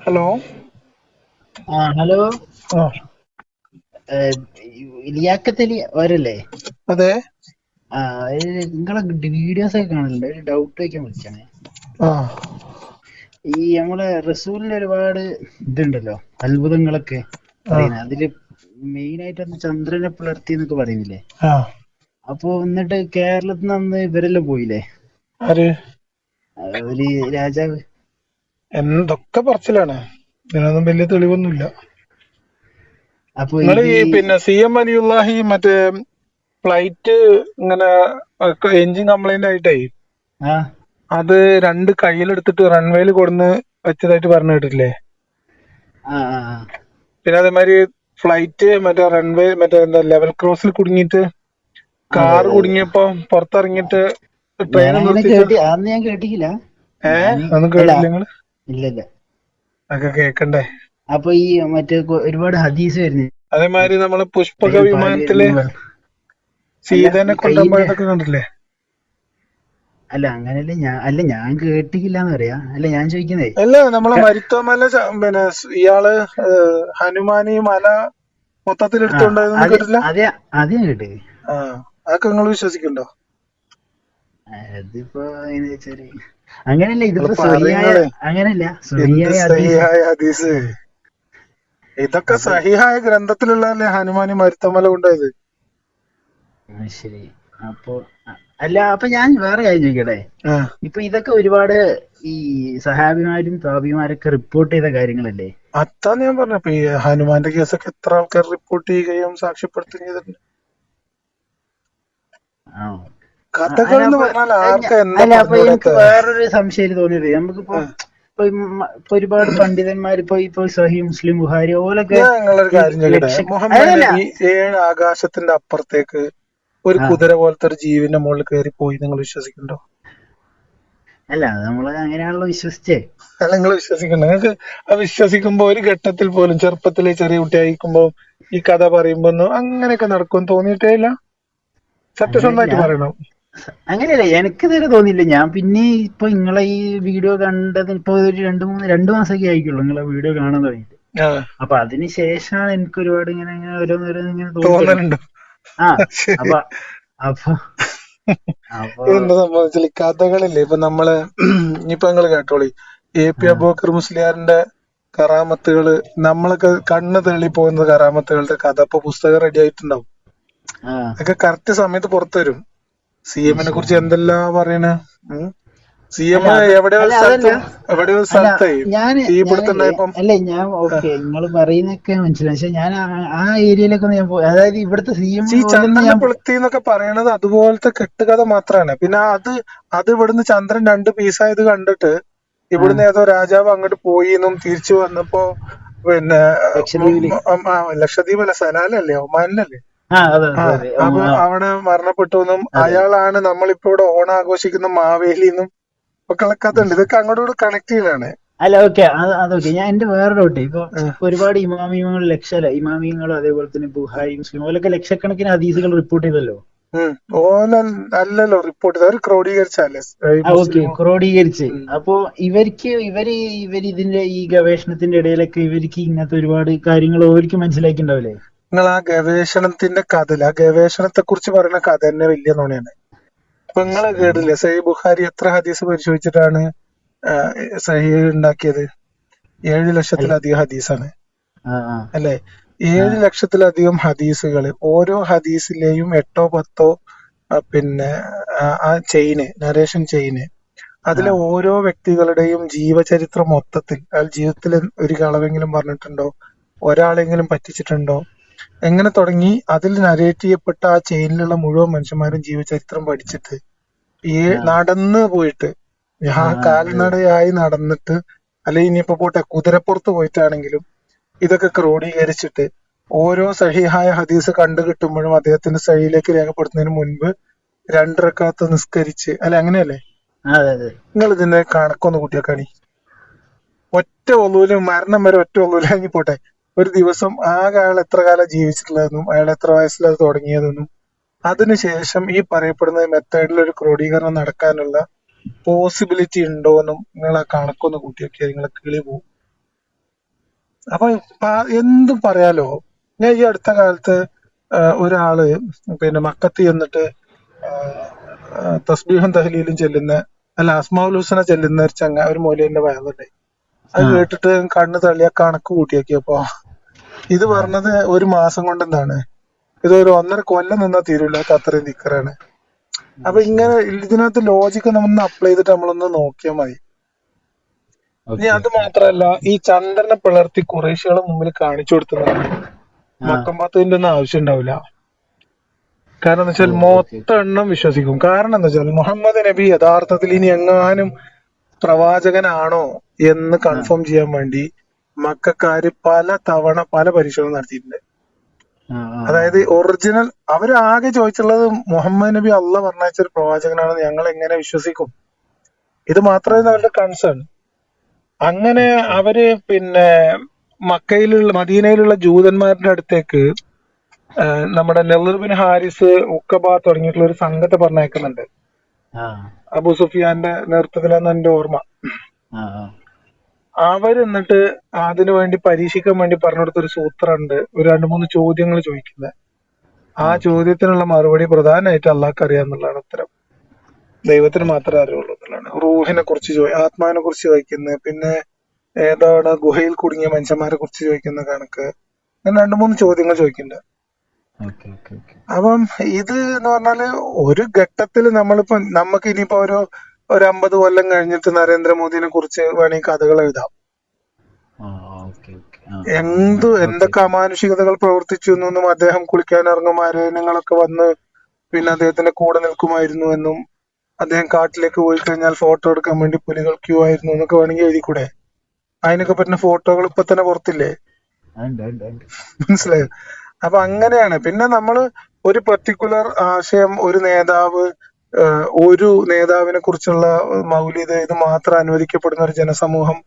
Hello? ആ hello? ഇലിയാക്കത്തലി Liyakathali അവരല്ലേ? അതെ. ആ നിങ്ങളെ വീഡിയോസ് ഒക്കെ കാണലുണ്ട് ഒരു ഡൗട്ട് ചോദിക്കാൻ വിളിച്ചാണ്. ഈ നമ്മളെ റസൂലിന്റെ ഒരുപാട് ഇതുണ്ടല്ലോ അത്ഭുതങ്ങളൊക്കെ അതിൽ മെയിൻ ആയിട്ട് അന്ന് ചന്ദ്രനെ പുലർത്തി എന്നൊക്കെ പറയുന്നില്ലേ? അപ്പൊ എന്നിട്ട് കേരളത്തിൽ നിന്ന് അന്ന് ഇവരെല്ലാം പോയില്ലേ? ഒരു രാജാവ്. എന്തൊക്കെ പറച്ചിലാണ്. ഇതിനൊന്നും വലിയ തെളിവൊന്നുമില്ല. അപ്പൊ നിങ്ങൾ ഈ പിന്നെ സി എം അലിയുള്ളാഹി മറ്റേ ഫ്ലൈറ്റ് ഇങ്ങനെ എഞ്ചിൻ കംപ്ലൈന്റ് ആയിട്ടേ ആ. അത് രണ്ട് കയ്യിലെടുത്തിട്ട് റൺവേയിൽ കൊടുന്ന് വെച്ചതായിട്ട് പറഞ്ഞു കേട്ടില്ലേ ആ ആ ആ. പിന്നെ അതേമാതിരി ഫ്ലൈറ്റ് മറ്റേ റൺവേ മറ്റേ എന്താ ലെവൽ ക്രോസിൽ കുടുങ്ങിയിട്ട് കാർ കുടുങ്ങിയപ്പോ പുറത്തിറങ്ങിയിട്ട് ട്രെയിൻ ഞാനങ്ങനെ നിർത്തിച്ച് കേട്ടി അന്ന് ഞാൻ കേട്ടിട്ടില്ല ഏ? ഒന്നും അല്ല. കേട്ടില്ല നിങ്ങൾ? ഇല്ല ഇല്ല അതൊക്കെ കേക്കണ്ടേ? അപ്പൊ ഈ മറ്റേ ഒരുപാട് ഹദീസ് വരുന്നു അതേമാതിരി നമ്മളെ പുഷ്പക വിമാനത്തിൽ സീതനെ കൊണ്ടുപോയതൊക്കെ കണ്ടില്ലേ അല്ല അങ്ങനല്ല ഞാൻ അല്ല ഞാൻ കേട്ടിട്ടില്ല എന്ന് പറയാ. അല്ല ഞാൻ ചോദിക്കുന്നേ. അല്ല നമ്മളെ മരുത്തോമല പിന്നെ ഇയാൾ ഹനുമാനി മല മൊത്തത്തിൽ എടുത്തോണ്ടായിരുന്നു കേട്ടില്ല അത് അത് ആ അതൊക്കെ നിങ്ങൾ വിശ്വസിക്കണ്ടോ? അതിപ്പോ എങ്ങനെയാ വെച്ചാൽ അങ്ങനല്ല ഇതിപ്പോ നിങ്ങൾ അങ്ങനല്ല ഹദീസ്. ഇതൊക്കെ സഹിഹായ ഗ്രന്ഥത്തിലുള്ളതല്ലേ ഹനുമാനി മരുത്തമല കൊണ്ടായത് ആ, ശരി. അപ്പൊ അല്ല അപ്പൊ ഞാൻ വേറെ കാര്യം ചോദിക്കട്ടെ? ഇപ്പൊ ഇതൊക്കെ ഒരുപാട് ഈ സഹാബിമാരും താപിമാരൊക്കെ റിപ്പോർട്ട് ചെയ്ത കാര്യങ്ങളല്ലേ? അതാണ് ഞാൻ പറഞ്ഞ ഈ ഹനുമാന്റെ കേസൊക്കെ എത്ര ആൾക്കാർ റിപ്പോർട്ട് ചെയ്യുകയും സാക്ഷ്യപ്പെടുത്തുകയും ചെയ്തിട്ടുണ്ട്? കഥകൾ എന്ന് അപ്പൊ പറഞ്ഞാൽ അല്ല ആർക്കാ അല്ല, അപ്പൊ എനിക്ക് വേറൊരു സംശയം തോന്നിയത്. നമുക്കിപ്പോ. ഇപ്പൊ ഒരുപാട് പണ്ഡിതന്മാർ ഇപ്പൊ ഇപ്പൊ സഹി മുസ്ലിം ബുഹാരി ഓലൊക്കെ ഏഴ് ആകാശത്തിന്റെ അപ്പുറത്തേക്ക് ഒരു കുതിര പോലത്തെ ഒരു ജീവിന്റെ മുകളിൽ കയറി പോയി നിങ്ങൾ വിശ്വസിക്കണ്ടോ അല്ല നമ്മൾ നമ്മൾ അങ്ങനെയാണല്ലോ വിശ്വസിച്ചേ. അല്ല നിങ്ങൾ വിശ്വസിക്കണ്ട നിങ്ങൾക്ക് ആ വിശ്വസിക്കുമ്പോ ഒരു ഘട്ടത്തിൽ പോലും ചെറുപ്പത്തിലെ ചെറിയ കുട്ടിയായിരിക്കുമ്പോ ഈ കഥ പറയുമ്പോ അങ്ങനെയൊക്കെ നടക്കും തോന്നിയിട്ടേ ഇല്ല. സത്യസന്ധമായിട്ട് പറയണം. അങ്ങനെയല്ല എനിക്ക് ഇതുവരെ തോന്നിയില്ല. ഞാൻ പിന്നെ ഇപ്പൊ നിങ്ങളെ ഈ വീഡിയോ കണ്ടത് ഇപ്പൊ ഒരു രണ്ട് മൂന്ന് രണ്ടു മാസമൊക്കെ ആയിക്കുള്ളൂ നിങ്ങളെ വീഡിയോ കാണാൻ തുടങ്ങിയിട്ട്. അപ്പൊ അതിന് ശേഷമാണ് എനിക്ക് ഒരുപാട് ഇങ്ങനെ ഇങ്ങനെ ഓരോന്നോരോന്ന് ഇങ്ങനെ തോന്നുന്നുണ്ട് ആ അപ്പൊ അപ്പൊ കഥകളില്ലേ? ഇപ്പൊ നമ്മൾ ഇനിയിപ്പൊ നിങ്ങൾ കേട്ടോളി. എ പി അബൂക്കർ മുസ്ലിയാറിന്റെ കറാമത്തുകൾ നമ്മളൊക്കെ കണ്ണ് തള്ളി പോകുന്ന കറാമത്തുകളുടെ കഥ ഇപ്പൊ പുസ്തകം റെഡി ആയിട്ടുണ്ടാവും. അതൊക്കെ കറക്റ്റ് സമയത്ത് പുറത്തു വരും. സി എമ്മിനെ കുറിച്ച് എന്തെല്ലാം പറയണ? സി എം എവിടെയോ സ്ഥലത്തേ തീപിടുത്തുണ്ടായപ്പം അല്ല ഞാൻ ഓക്കെ നിങ്ങൾ പറയുന്നൊക്കെ മനസ്സിലായി. പക്ഷെ ഞാൻ ആ- ഏരിയയിലൊക്കെ ഞാൻ അതായത് ഇവിടുത്തെ സി എം എന്നൊക്കെ പറയണത് അതുപോലത്തെ കെട്ടുകഥ മാത്രമാണ് പിന്നെ അത് അത് ഇവിടുന്ന് ചന്ദ്രൻ രണ്ട് പീസായത് കണ്ടിട്ട് ഇവിടുന്ന് ഏതോ രാജാവ് അങ്ങോട്ട് പോയി എന്നും തിരിച്ചു വന്നപ്പോ പിന്നെ ലക്ഷദ്വീപ് അല്ല സലാലല്ലേ ഒമാനിലല്ലേ? അതെ അതെ അപ്പൊ ആ അവിടെ മരണപ്പെട്ടു എന്നും അതെ. അയാളാണ് നമ്മളിപ്പോ ഇവിടെ ഓണം ആഘോഷിക്കുന്ന മാവേലി എന്നും ഒക്കെ കഥ ഉണ്ട് ഇതൊക്കെ അങ്ങോട്ട് കണക്ട് ചെയ്യലാണ്. അല്ല ഓക്കെ അത് അതൊക്കെ ഞാൻ എന്റെ വേറെ ഡൗട്ട് ഇപ്പൊ ഒരുപാട് ഇമാമിയങ്ങൾ ലക്ഷ ഇമാമിയങ്ങളും അതേപോലെ തന്നെ ബുഹാരി മുസ്ലിം ഓലൊക്കെ ലക്ഷക്കണക്കിന് ഹദീസുകൾ റിപ്പോർട്ട് ചെയ്തല്ലോ. അല്ലല്ലോ റിപ്പോർട്ട് ചെയ്ത് അവർ ക്രോഡീകരിച്ചല്ലേ ഓക്കെ ക്രോഡീകരിച്ച്. അപ്പോ ഇവർക്ക് ഇവർ ഇവർ ഇതിന്റെ ഈ ഗവേഷണത്തിന്റെ ഇടയിലൊക്കെ ഇവർക്ക് ഇങ്ങനത്തെ ഒരുപാട് കാര്യങ്ങൾ ഓർക്ക് മനസ്സിലാക്കിണ്ടാവില്ലേ നിങ്ങൾ ആ ഗവേഷണത്തിന്റെ കഥ ആ ഗവേഷണത്തെ കുറിച്ച് പറയുന്ന കഥ തന്നെ വലിയ നുണയാണ്. ഇപ്പൊ നിങ്ങൾ കേട്ടില്ലേ? സഹി ബുഖാരി എത്ര ഹദീസ് പരിശോധിച്ചിട്ടാണ് സഹി ഉണ്ടാക്കിയത്? ഏഴ് ലക്ഷത്തിലധികം ഹദീസാണ്. അല്ലെ? ഏഴു ലക്ഷത്തിലധികം ഹദീസുകൾ. ഓരോ ഹദീസിലെയും എട്ടോ പത്തോ പിന്നെ ആ, ആ ചെയിന് നരേഷൻ ചെയിന്. അതിലെ ഓരോ വ്യക്തികളുടെയും ജീവചരിത്രം മൊത്തത്തിൽ അയാൾ ജീവിതത്തിൽ ഒരു കളവെങ്കിലും പറഞ്ഞിട്ടുണ്ടോ? ഒരാളെങ്കിലും പറ്റിച്ചിട്ടുണ്ടോ? എങ്ങനെ തുടങ്ങി? അതിൽ നരേറ്റ് ചെയ്യപ്പെട്ട ആ ചെയിനിലുള്ള മുഴുവൻ മനുഷ്യന്മാരും ജീവചരിത്രം പഠിച്ചിട്ട് ഈ നടന്ന് പോയിട്ട് ആ, കാൽനടയായി നടന്നിട്ട് അല്ലെങ്കിൽ ഇനിയിപ്പോ പോട്ടെ കുതിരപ്പുറത്ത് പോയിട്ടാണെങ്കിലും ഇതൊക്കെ ക്രോഡീകരിച്ചിട്ട് ഓരോ സഹിഹായ ഹദീസ് കണ്ടു കിട്ടുമ്പോഴും അദ്ദേഹത്തിന്റെ സഹിയിലേക്ക് രേഖപ്പെടുത്തുന്നതിന് മുൻപ് രണ്ടരക്കാത്ത നിസ്കരിച്ച് അല്ലെ അങ്ങനെയല്ലേ? നിങ്ങൾ ഇതിന്റെ കണക്കൊന്ന് കൂട്ടിയാക്കാണി. ഒറ്റ ഒന്നുമില്ല മരണം വരെ ഒറ്റ ഒന്നുവിലാങ്ങി പോട്ടെ. ഒരു ദിവസം ആകെ അയാൾ എത്ര കാലം ജീവിച്ചിട്ടുള്ളതെന്നും അയാൾ എത്ര വയസ്സിലത് തുടങ്ങിയതെന്നും അതിനുശേഷം ഈ പറയപ്പെടുന്ന മെത്തേഡിൽ ഒരു ക്രോഡീകരണം നടക്കാനുള്ള പോസിബിലിറ്റി ഉണ്ടോ എന്നും നിങ്ങൾ ആ കണക്കൊന്ന് കൂട്ടിയൊക്കെ നിങ്ങൾ കിളി പോകും അപ്പൊ എന്തും പറയാലോ? ഞാൻ ഈ അടുത്ത കാലത്ത് ഒരാൾ പിന്നെ മക്കത്തി എന്നിട്ട് തസ്ബീഹും തഹലീലും ചെല്ലുന്ന അല്ല അസ്മാഉൽ ഹുസന ചെല്ലുന്ന ഒരു ചങ്ങ ഒരു മൊലേന്റെ വയറുണ്ടായി. അത് കേട്ടിട്ട് കണ്ണ് തള്ളിയ കണക്ക് കൂട്ടിയാക്കിയപ്പോ ഇത് പറഞ്ഞത് ഒരു മാസം കൊണ്ട് എന്താണ് ഇത് ഒരു ഒന്നര കൊല്ലം നിന്നാ തീരൂലാത്ത അത്രയും നിക്കറാണ്. അപ്പൊ ഇങ്ങനെ ഇതിനകത്ത് ലോജിക്ക് നമ്മൾ അപ്ലൈ ചെയ്തിട്ട് നമ്മളൊന്ന് നോക്കിയാൽ മതി. ഇനി അത് മാത്രല്ല ഈ ചന്ദ്രനെ പിളർത്തി കുറേശ്ശികളെ മുമ്പിൽ കാണിച്ചു കൊടുത്തതാണ് മക്കമ്പാത്തതിന്റെ ഒന്നും ആവശ്യം ഉണ്ടാവില്ല. കാരണം എന്താ വെച്ചാൽ മൊത്തം എണ്ണം വിശ്വസിക്കും. കാരണം എന്താ വെച്ചാൽ മുഹമ്മദ് നബി യഥാർത്ഥത്തിൽ ഇനി എങ്ങാനും പ്രവാചകനാണോ എന്ന് കൺഫേം ചെയ്യാൻ വേണ്ടി മക്കാര് പല തവണ പല പരിശോധന നടത്തിയിട്ടുണ്ട്. അതായത് ഒറിജിനൽ അവരാകെ ചോദിച്ചുള്ളത് മുഹമ്മദ് നബി അള്ള പറഞ്ഞ ഒരു പ്രവാചകനാണെന്ന് ഞങ്ങൾ എങ്ങനെ വിശ്വസിക്കും? ഇത് മാത്രമേ അവരുടെ കൺസേൺ അങ്ങനെ അവർ പിന്നെ മക്കയിലുള്ള മദീനയിലുള്ള ജൂതന്മാരുടെ അടുത്തേക്ക് നമ്മുടെ നെല്ലർബിൻ ഹാരിസ് ഉക്കബ തുടങ്ങിയിട്ടുള്ള ഒരു സംഘത്തെ പറഞ്ഞയക്കുന്നുണ്ട്. അബു സുഫിയാന്റെ നേതൃത്വത്തിലാന്ന് എന്റെ ഓർമ്മ. അവർ എന്നിട്ട് അതിനു വേണ്ടി പരീക്ഷിക്കാൻ വേണ്ടി പറഞ്ഞു കൊടുത്ത ഒരു സൂത്രമുണ്ട് ഒരു രണ്ട് മൂന്ന് ചോദ്യങ്ങൾ ചോദിക്കുന്നത് ആ ചോദ്യത്തിനുള്ള മറുപടി പ്രധാനമായിട്ട് അള്ളാഹ്ക്ക് അറിയാന്നുള്ളതാണ് ഉത്തരം. ദൈവത്തിന് മാത്രമേ അറിയുള്ളൂ എന്നുള്ളതാണ്. റൂഹിനെ കുറിച്ച് ചോദി ആത്മാവിനെ കുറിച്ച് ചോദിക്കുന്നത് പിന്നെ ഏതാണ് ഗുഹയിൽ കുടുങ്ങിയ മനുഷ്യന്മാരെ കുറിച്ച് ചോദിക്കുന്ന കണക്ക് അങ്ങനെ രണ്ടു മൂന്ന് ചോദ്യങ്ങൾ ചോദിക്കുന്നുണ്ട്. അപ്പം ഇത് എന്ന് പറഞ്ഞാൽ ഒരു ഘട്ടത്തിൽ നമ്മളിപ്പോ നമുക്ക് ഇനിയിപ്പോ ഒരു ഒരു അമ്പത് കൊല്ലം കഴിഞ്ഞിട്ട് നരേന്ദ്രമോദിനെ കുറിച്ച് വേണമെങ്കിൽ കഥകൾ എഴുതാം. എന്ത് എന്തൊക്കെ അമാനുഷികതകൾ പ്രവർത്തിച്ചു എന്നും അദ്ദേഹം കുളിക്കാൻ ഇറങ്ങും അരയണങ്ങളൊക്കെ വന്ന് പിന്നെ അദ്ദേഹത്തിന്റെ കൂടെ നിൽക്കുമായിരുന്നു എന്നും അദ്ദേഹം കാട്ടിലേക്ക് പോയി കഴിഞ്ഞാൽ ഫോട്ടോ എടുക്കാൻ വേണ്ടി പുലികൾ ക്യൂ ആയിരുന്നു എന്നൊക്കെ വേണമെങ്കിൽ എഴുതിക്കൂടെ? അതിനൊക്കെ പറ്റുന്ന ഫോട്ടോകൾ ഇപ്പൊ തന്നെ പുറത്തില്ലേ? മനസ്സിലായോ? അപ്പൊ അങ്ങനെയാണ്. പിന്നെ നമ്മൾ ഒരു പെർട്ടിക്കുലർ ആശയം ഒരു നേതാവ് ഒരു നേതാവിനെ കുറിച്ചുള്ള മൗലിക ഇത് മാത്രം അനുവദിക്കപ്പെടുന്ന ഒരു ജനസമൂഹം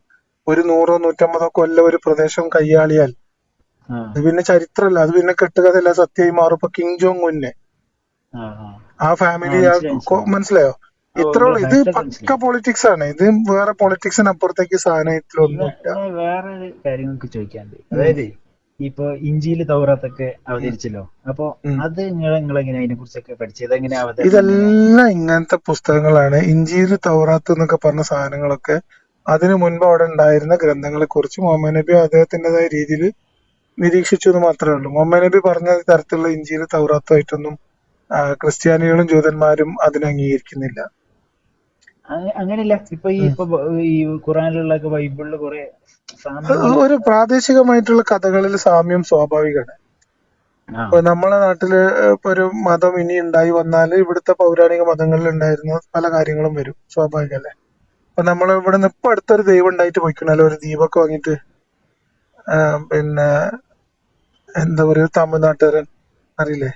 ഒരു നൂറോ നൂറ്റമ്പതോ കൊല്ലം ഒരു പ്രദേശം കയ്യാളിയാൽ അത് പിന്നെ ചരിത്രമല്ല അത് പിന്നെ കെട്ടുകഥയല്ല സത്യമായി മാറും. ഇപ്പൊ കിങ് ജോങ് ഉന്നെ. ആ ഫാമിലി ആ, മനസ്സിലായി, ഇത്രയുള്ള. ഇത്ര ഇത് പക്ക. പൊളിറ്റിക്സ് ആണ്. ഇത് വേറെ പൊളിറ്റിക്സിന് അപ്പുറത്തേക്ക് സാധനം ഇതിലൊന്നുമില്ല ഞാൻ വേറൊരു കാര്യം നിങ്ങൾക്ക് ചോദിക്കാണ്ട് അതായത് ഇപ്പൊ ഇഞ്ചിയിൽ തൗറാത്തൊക്കെ അവതരിച്ചല്ലോ. അപ്പൊ. അത് നിങ്ങൾ നിങ്ങൾ എങ്ങനെ അതിനെ കുറിച്ചൊക്കെ പഠിച്ചത്? എങ്ങനെ അവതരണം ഇതെല്ലാം ഇങ്ങനത്തെ പുസ്തകങ്ങളാണ്. ഇഞ്ചിയിൽ തൗറാത്ത് എന്നൊക്കെ പറഞ്ഞ സാധനങ്ങളൊക്കെ അതിനു മുൻപ് അവിടെ ഉണ്ടായിരുന്ന ഗ്രന്ഥങ്ങളെ കുറിച്ച് മുഹമ്മദ് നബി അദ്ദേഹത്തിന്റേതായ രീതിയിൽ നിരീക്ഷിച്ചു എന്ന് മാത്രമേ ഉള്ളൂ. മുഹമ്മദ് നബി പറഞ്ഞ തരത്തിലുള്ള ഇഞ്ചിയിൽ തൗറാത്തുമായിട്ടൊന്നും ക്രിസ്ത്യാനികളും ജൂതന്മാരും അതിനെ അംഗീകരിക്കുന്നില്ല. അങ്ങനെയല്ല. ഇപ്പൊ ഈ ഇപ്പൊ ഈ ഖുറാനിലുള്ള ബൈബിളിൽ കുറെ ഒരു പ്രാദേശികമായിട്ടുള്ള കഥകളിൽ സാമ്യം സ്വാഭാവികമാണ്. ഇപ്പൊ നമ്മളെ നാട്ടിൽ ഇപ്പൊ ഒരു മതം ഇനി ഉണ്ടായി വന്നാൽ ഇവിടുത്തെ പൗരാണിക മതങ്ങളിൽ ഉണ്ടായിരുന്ന പല കാര്യങ്ങളും വരും സ്വാഭാവികല്ലേ അപ്പൊ നമ്മൾ ഇവിടെ നിന്ന് ഇപ്പൊ അടുത്തൊരു ദൈവം ഉണ്ടായിട്ട് പോയിക്കണല്ലോ ഒരു ദീപൊക്കെ വാങ്ങിട്ട് പിന്നെ എന്താ പറയുക തമിഴ്നാട്ടുകാരൻ അറിയില്ലേ?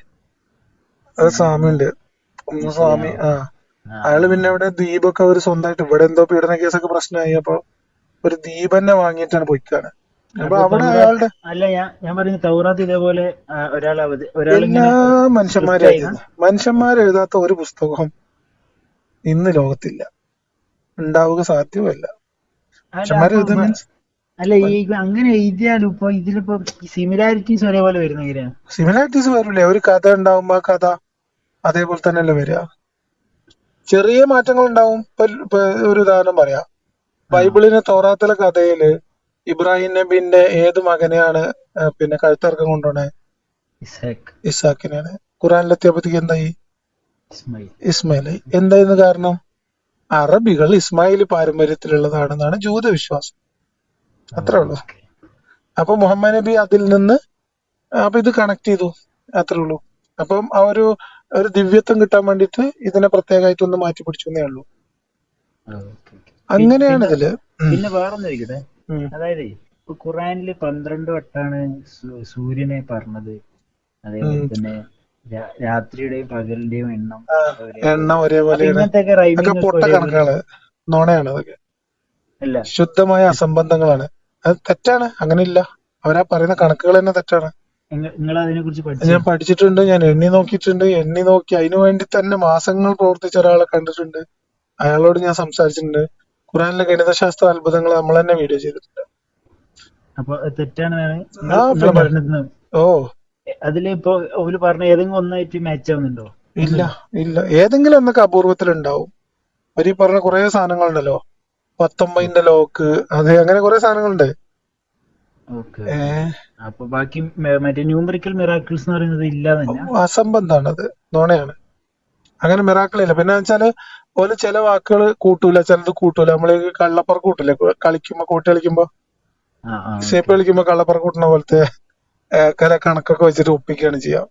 അത് സ്വാമിയുണ്ട് സ്വാമി ആ. ആ. അയാൾ പിന്നെ ഇവിടെ ദീപൊക്കെ അവർ സ്വന്തമായിട്ട് ഇവിടെ എന്തോ പീഡന കേസൊക്കെ പ്രശ്നമായി അപ്പൊ ഒരു ദീപന്നെ വാങ്ങിയിട്ടാണ് പോയിക്കാണ്. അപ്പൊ അവിടെ അയാളുടെ അല്ല ഞാൻ ഞാൻ പറയുന്നത് തൗറാത്ത് ഇതേപോലെ ഒരാൾ എല്ലാ മനുഷ്യന്മാരെ മനുഷ്യന്മാരും script എഴുതുന്നത് മനുഷ്യന്മാർ എഴുതാത്ത ഒരു പുസ്തകം ഇന്ന് ലോകത്തില്ല. ഉണ്ടാവുക സാധ്യമല്ല. അല്ല, ഈ അങ്ങനെ എഴുതിയാലും ഇപ്പൊ ഇതിലിപ്പോ സിമിലാരിറ്റീസ് ഒരേപോലെ വരുന്ന സിമിലാരിറ്റീസ് വരില്ലേ? ഒരു കഥ ഉണ്ടാവുമ്പോ ആ കഥ അതേപോലെ തന്നെയല്ലേ വരിക? ചെറിയ മാറ്റങ്ങൾ ഉണ്ടാവും ഒരു ഉദാഹരണം പറയാം. ബൈബിളിന് തോറാത്തിലെ കഥയിൽ ഇബ്രാഹിം നബിന്റെ ഏത് മകനെയാണ് പിന്നെ കഴുത്തിറക്കം കൊണ്ടുപോണേ ഇസാഖിനെയാണ് ഖുറാനിലെത്തിയപ്പോഴത്തേക്ക് എന്തായി? ഇസ്മായിൽ. എന്തായിരുന്നു കാരണം? അറബികൾ ഇസ്മായിൽ പാരമ്പര്യത്തിലുള്ളതാണെന്നാണ് ജൂതവിശ്വാസം. അത്രേ ഉള്ളൂ. അപ്പൊ മുഹമ്മദ് നബി അതിൽ നിന്ന് അപ്പൊ ഇത് കണക്ട് ചെയ്തു. അത്രേ ഉള്ളൂ. അപ്പം ആ ഒരു ഒരു ദിവ്യത്വം കിട്ടാൻ വേണ്ടിയിട്ട് ഇതിനെ പ്രത്യേകമായിട്ട് ഒന്ന് മാറ്റി പിടിച്ചു എന്നേ ഉള്ളൂ. അങ്ങനെയാണ് പിന്നെ- ഇതിൽ. പിന്നെ വേറൊന്നും ഇരിക്കട്ടെ അതായത് ഇപ്പൊ ഖുറാനിൽ പന്ത്രണ്ട് വട്ടാണ് സൂര്യനെ പറഞ്ഞത്. അതേപോലെ തന്നെ രാത്രിയുടെയും പകലിന്റെയും എണ്ണം എണ്ണം ഒരേപോലെ നോണയാണ് അതൊക്കെ. അല്ല. ശുദ്ധമായ അസംബന്ധങ്ങളാണ്. അത് തെറ്റാണ്. അങ്ങനെ ഇല്ല അവരാ പറയുന്ന കണക്കുകൾ തന്നെ തെറ്റാണ്. ഞാൻ പഠിച്ചിട്ടുണ്ട്. ഞാൻ എണ്ണി നോക്കിയിട്ടുണ്ട്. എണ്ണി നോക്കി അതിനു വേണ്ടി തന്നെ മാസങ്ങൾ പ്രവർത്തിച്ച ഒരാളെ കണ്ടിട്ടുണ്ട്. അയാളോട് ഞാൻ സംസാരിച്ചിട്ടുണ്ട്. ഖുറാനിലെ ഗണിതശാസ്ത്ര അത്ഭുതങ്ങൾ നമ്മൾ തന്നെ വീഡിയോ ചെയ്തിട്ടുണ്ട്. അപ്പൊ തെറ്റാണ് ഓ. അതിലിപ്പോ അവർ പറഞ്ഞ ഏതെങ്കിലും ഒന്നായിട്ട് മാച്ച് ആവുന്നുണ്ടോ? ഇല്ല ഇല്ല. ഏതെങ്കിലും ഒന്നൊക്കെ അപൂർവത്തിലുണ്ടാവും ഈ പറഞ്ഞ കുറെ സാധനങ്ങളുണ്ടല്ലോ. പത്തൊമ്പതിന്റെ ലോക്ക് അത് അങ്ങനെ കുറെ സാധനങ്ങളുണ്ട്. അപ്പൊ ബാക്കി മറ്റേ ന്യൂമറിക്കൽ മിറാക്കിൾസ് എന്ന് പറയുന്നത് ഇല്ല തന്നെ. അത് നോണയാണ്. അങ്ങനെ മിറാക്കളില്ല. പിന്നെ വെച്ചാൽ ഓൽ ചില വാക്കുകൾ കൂട്ടൂല ചിലത് കൂട്ടൂല. നമ്മൾ കള്ളപ്പറ കൂട്ടില്ലേ? കളിക്കുമ്പോ കൂട്ടി കളിക്കുമ്പോ? ഷേപ്പ് കളിക്കുമ്പോ കള്ളപ്പറ കൂട്ടുന്ന പോലത്തെ കല കണക്കൊക്കെ വെച്ചിട്ട് ഒപ്പിക്കുകയാണ് ചെയ്യാം.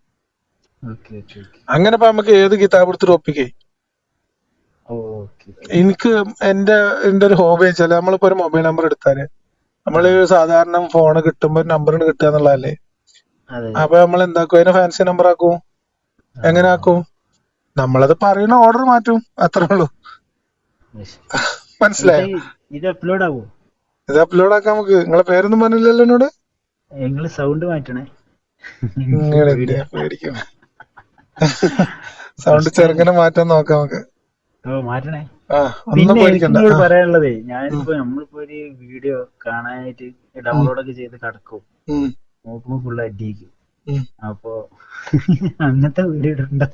അങ്ങനെ ഇപ്പൊ നമുക്ക് ഏത് കിതാബ് എടുത്തിട്ട് ഒപ്പിക്കേ? എനിക്ക് എന്റെ എന്റെ ഒരു ഹോബി വെച്ചാൽ നമ്മളിപ്പോ ഒരു മൊബൈൽ നമ്പർ എടുത്താൽ നമ്മൾ സാധാരണ ഫോൺ കിട്ടുമ്പോ ഒരു നമ്പറിന് കിട്ടുക എന്നുള്ളതല്ലേ? അപ്പൊ നമ്മൾ എന്താക്കും അതിനെ ഫാൻസി നമ്പർ ആക്കും? എങ്ങനെ ആക്കും? നമ്മളത് പറയുന്ന ഓർഡർ മാറ്റും. അത്രേ ഉള്ളൂ. മനസ്സിലായോ? ഇത് അപ്ലോഡ് ആവോ? ഇത് അപ്ലോഡ് ആക്കാം നമുക്ക് നിങ്ങളെ പേരൊന്നും പറഞ്ഞില്ലല്ലോ എന്നോട്? നിങ്ങൾ സൗണ്ട് മാറ്റണേ. നിങ്ങൾ എന്തിനാ പേടിക്കണം സൗണ്ട് ചെറുങ്ങനെ മാറ്റാൻ നോക്കാം നമുക്ക്. ഓ മാറ്റണേ. പിന്നെ എനിക്ക് പേടിക്കണ്ട. നിങ്ങളോട് ആ, പറയാനുള്ളതേ ഞാനിപ്പോ നമ്മളിപ്പോ ഒരു വീഡിയോ കാണാനായിട്ട് ഡൗൺലോഡ് ഒക്കെ ചെയ്ത് കടക്കും. നോക്കുമ്പോ ഫുൾ അടിയിക്കും അപ്പോ അങ്ങനത്തെ വീഡിയോ ഇടണ്ട.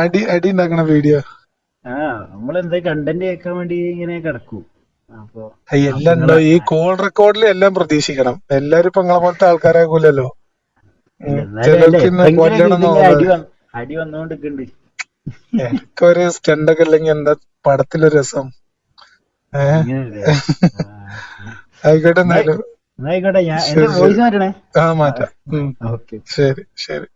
അടി അടി ഉണ്ടാക്കണ വീഡിയോ ആ നമ്മളെന്താ കണ്ടന്റ് കേൾക്കാൻ വേണ്ടി ഇങ്ങനെ കിടക്കും. അപ്പൊ എല്ലാം ഉണ്ടോ? ഈ കോൾ റെക്കോർഡിൽ എല്ലാം പ്രതീക്ഷിക്കണം. എല്ലാരും ഇപ്പൊ നിങ്ങളെ പോലത്തെ ആൾക്കാരാകൂലല്ലോ അടി എനിക്കൊരു സ്റ്റണ്ട് ഒക്കെ ഇല്ലെങ്കിൽ എന്താ പടത്തിലെ രസം. ആയിക്കോട്ടെ എന്നാലും. ആയിക്കോട്ടെ ഞാൻ. വോയിസ് മാറ്റണേ? ആ മാറ്റാം. ശരി ശരി.